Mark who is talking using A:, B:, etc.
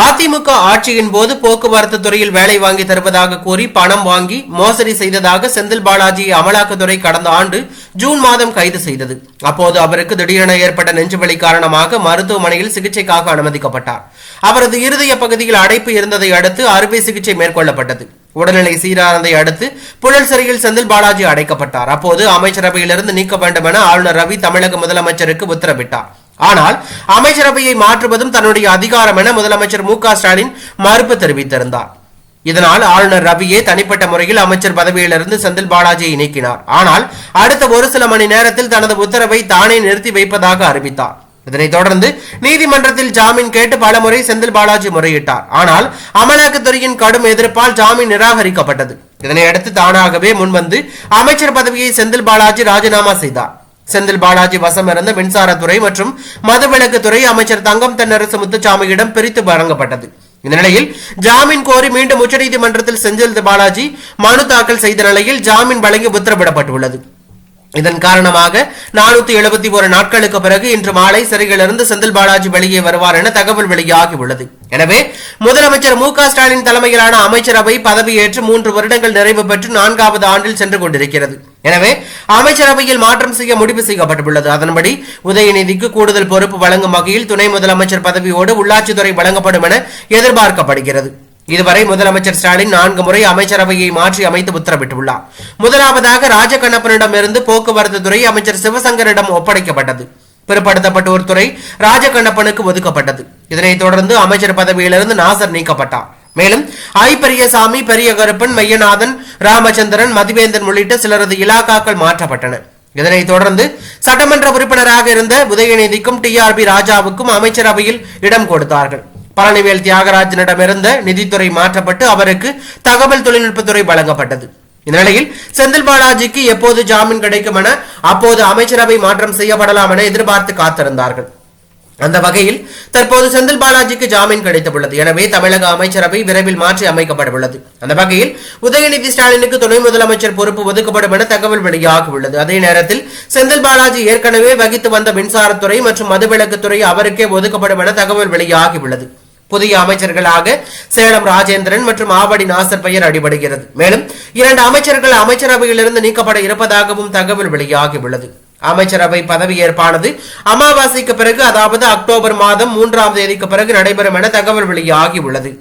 A: அதிமுக ஆட்சியின் போது போக்குவரத்து துறையில் வேலை வாங்கி தருவதாக கூறி பணம் வாங்கி மோசடி செய்ததாக செந்தில் பாலாஜியை அமலாக்கத்துறை கடந்த ஆண்டு ஜூன் மாதம் கைது செய்தது. அப்போது அவருக்கு திடீரென ஏற்பட்ட நெஞ்சுவலி காரணமாக மருத்துவமனையில் சிகிச்சைக்காக அனுமதிக்கப்பட்டார். அவரது இருதய பகுதியில் அடைப்பு இருந்ததை அடுத்து அறுவை சிகிச்சை மேற்கொள்ளப்பட்டது. உடல்நிலை சீரானதை அடுத்து புழல் சிறையில் செந்தில் பாலாஜி அடைக்கப்பட்டார். அப்போது அமைச்சரவையிலிருந்து நீக்க வேண்டும் என ஆளுநர் ரவி தமிழக முதலமைச்சருக்கு உத்தரவிட்டார். ஆனால் அமைச்சரவையை மாற்றுவதும் தன்னுடைய அதிகாரம் என முதலமைச்சர் மு ஸ்டாலின் மறுப்பு தெரிவித்திருந்தார். இதனால் ஆளுநர் ரவியே தனிப்பட்ட முறையில் அமைச்சர் பதவியிலிருந்து செந்தில் பாலாஜியை நீக்கினார். ஆனால் அடுத்த ஒரு சில மணி நேரத்தில் தனது உத்தரவை தானே நிறுத்தி வைப்பதாக அறிவித்தார். இதனைத் தொடர்ந்து நீதிமன்றத்தில் ஜாமீன் கேட்டு பலமுறை செந்தில் பாலாஜி முறையிட்டார். ஆனால் அமலாக்கத்துறையின் கடும் எதிர்ப்பால் ஜாமீன் நிராகரிக்கப்பட்டது. இதனையடுத்து தானாகவே முன்வந்து அமைச்சர் பதவியை செந்தில் பாலாஜி ராஜினாமா செய்தார். செந்தில் பாலாஜி வசம் இருந்த மின்சாரத்துறை மற்றும் மதுவிலக்குத்துறை அமைச்சர் தங்கம் தென்னரசு முத்துச்சாமியிடம் பிரித்து வழங்கப்பட்டது. இந்த நிலையில் ஜாமீன் கோரி மீண்டும் உச்சநீதிமன்றத்தில் செந்தில் பாலாஜி மனு தாக்கல் செய்த நிலையில் ஜாமீன் வழங்கி உத்தரவிடப்பட்டுள்ளது. இதன் காரணமாக நானூத்தி எழுபத்தி ஒரு நாட்களுக்கு பிறகு இன்று மாலை சிறையிலிருந்து செந்தில் பாலாஜி வெளியே வருவார் என தகவல் வெளியாகியுள்ளது எனவே முதலமைச்சர் மு க ஸ்டாலின் தலைமையிலான அமைச்சரவை பதவியேற்று மூன்று வருடங்கள் நிறைவு பெற்று நான்காவது ஆண்டில் சென்று கொண்டிருக்கிறது. எனவே அமைச்சரவையில் மாற்றம் செய்ய முடிவு செய்யப்பட்டுள்ளது. அதன்படி உதயநிதிக்கு கூடுதல் பொறுப்பு வழங்கும் வகையில் துணை முதலமைச்சர் பதவியோடு உள்ளாட்சித்துறை வழங்கப்படும் என எதிர்பார்க்கப்படுகிறது. இதுவரை முதலமைச்சர் ஸ்டாலின் நான்கு முறை அமைச்சரவையை மாற்றி அமைத்து உத்தரவிட்டுள்ளார். முதலாவதாக ராஜகண்ணப்பனிடமிருந்து போக்குவரத்து துறை அமைச்சர் சிவசங்கரிடம் ஒப்படைக்கப்பட்டது. பிற்படுத்தப்பட்டோர் துறை ராஜகண்ணப்பனுக்கு ஒதுக்கப்பட்டது. இதனைத் தொடர்ந்து அமைச்சர் பதவியிலிருந்து நாசர் நீக்கப்பட்டார். மேலும் ஐ பெரியசாமி பெரிய கருப்பன் மையநாதன் ராமச்சந்திரன் மதிவேந்தன் உள்ளிட்ட சிலரது இலாக்காக்கள் மாற்றப்பட்டன. இதனைத் தொடர்ந்து சட்டமன்ற உறுப்பினராக இருந்த உதயநிதிக்கும் டி ஆர் பி ராஜாவுக்கும் அமைச்சரவையில் இடம் கொடுத்தார்கள். பழனிவேல் தியாகராஜனிடமிருந்த நிதித்துறை மாற்றப்பட்டு அவருக்கு தகவல் தொழில்நுட்பத்துறை வழங்கப்பட்டது. இந்த நிலையில் செந்தில் பாலாஜிக்கு எப்போது ஜாமீன் கிடைக்கும் என அப்போது அமைச்சரவை மாற்றம் செய்யப்படலாம் என எதிர்பார்த்து காத்திருந்தார்கள். அந்த வகையில் தற்போது செந்தில் பாலாஜிக்கு ஜாமீன் கிடைத்துள்ளது. எனவே தமிழக அமைச்சரவை விரைவில் மாற்றி அமைக்கப்படவுள்ளது. அந்த வகையில் உதயநிதி ஸ்டாலினுக்கு துணை முதலமைச்சர் பொறுப்பு ஒதுக்கப்படும் என தகவல் வெளியாகியுள்ளது. அதே நேரத்தில் செந்தில் பாலாஜி ஏற்கனவே வகித்து வந்த மின்சாரத்துறை மற்றும் மதுவிலக்குத்துறை அவருக்கே ஒதுக்கப்படும் என தகவல் வெளியாகியுள்ளது. புதிய அமைச்சர்களாக சேலம் ராஜேந்திரன் மற்றும் ஆவடி நாசர் பெயர் அடிபடுகிறது. மேலும் இரண்டு அமைச்சர்கள் அமைச்சரவையிலிருந்து நீக்கப்பட இருப்பதாகவும் தகவல் வெளியாகியுள்ளது. அமைச்சரவை பதவியேற்பானது அமாவாசைக்கு பிறகு அதாவது அக்டோபர் மாதம் மூன்றாம் தேதிக்கு பிறகு நடைபெறும் என தகவல் வெளியாகியுள்ளது.